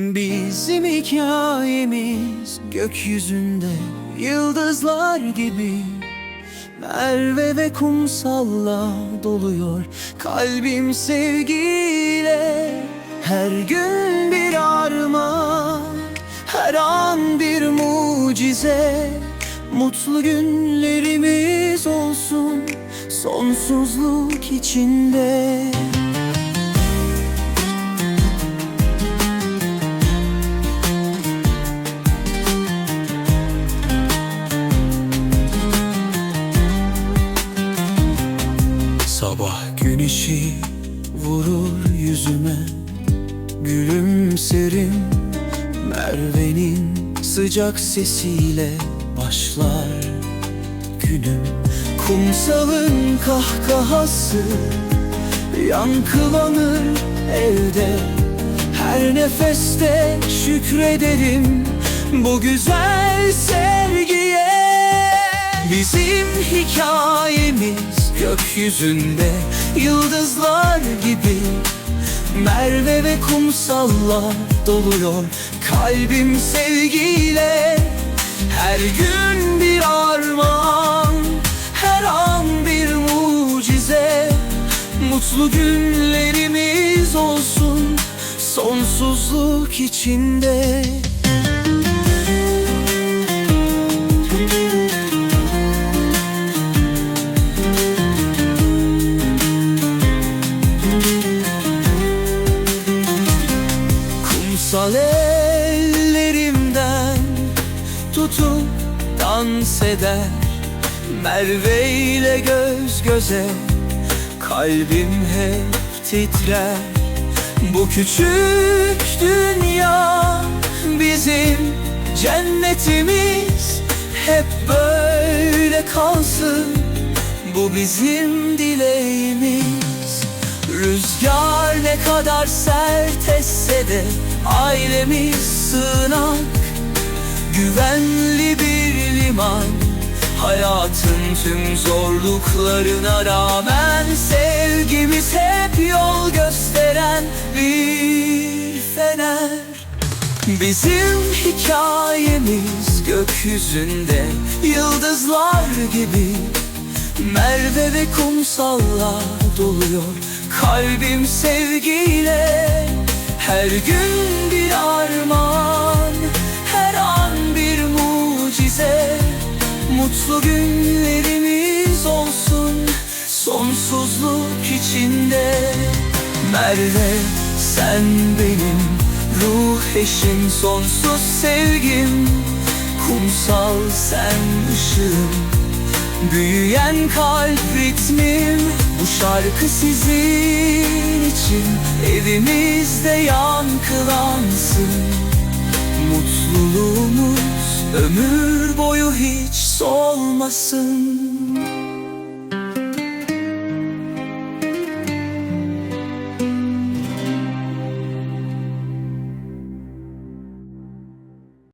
Bizim hikayemiz gökyüzünde yıldızlar gibi. Merve ve kumsalla doluyor kalbim sevgiyle. Her gün bir armağan, her an bir mucize. Mutlu günlerimiz olsun sonsuzluk içinde güneşi vurur yüzüme Gülümserim Merve'nin sıcak sesiyle başlar günüm Kumsalın kahkahası yankılanır evde Her nefeste şükrederim bu güzel sevgiye Bizim hikayemiz gökyüzünde yıldızlar gibi. Merve ve kumsallar doluyor kalbim sevgiyle. Her gün bir armağan, her an bir mucize. Mutlu günlerimiz olsun sonsuzluk içinde dans Merve ile göz göze kalbim hep titrer. Bu küçük dünya bizim cennetimiz. Hep böyle kalsın bu bizim dileğimiz. Rüzgar ne kadar sert esse de ailemiz sığınak Güvenli bir liman Hayatın tüm zorluklarına rağmen Sevgimiz hep yol gösteren bir fener. Bizim hikayemiz gökyüzünde yıldızlar gibi Merve ve kumsallar doluyor. Kalbim sevgiyle Her gün bir armağan, Mutlu günlerimiz olsun sonsuzluk içinde. Merve sen benim ruh eşim sonsuz sevgim. Kumsal sen ışığım Büyüyen kalp ritmim. Bu şarkı sizin için Evimizde yankılansın. Mutluluğumuz ömür boyu hiç solmasın